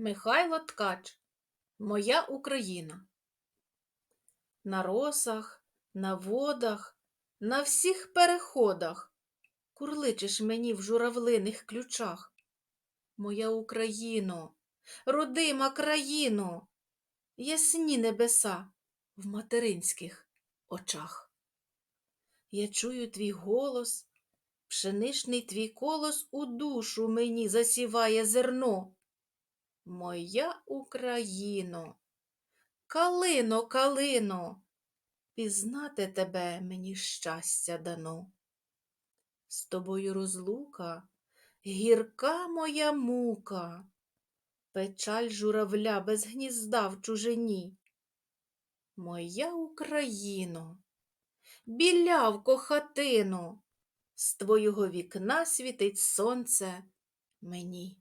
Михайло Ткач Моя Україна На росах, на водах, на всіх переходах Курличеш мені в журавлиних ключах. Моя Україно, родима країно, Ясні небеса в материнських очах. Я чую твій голос, пшеничний твій колос у душу мені засіває зерно. Моя Україно, калино, калино, пізнати тебе мені щастя дано. З тобою розлука, гірка моя мука, печаль журавля без гнізда в чужині. Моя Україно, білявко хатино, з твого вікна світить сонце мені.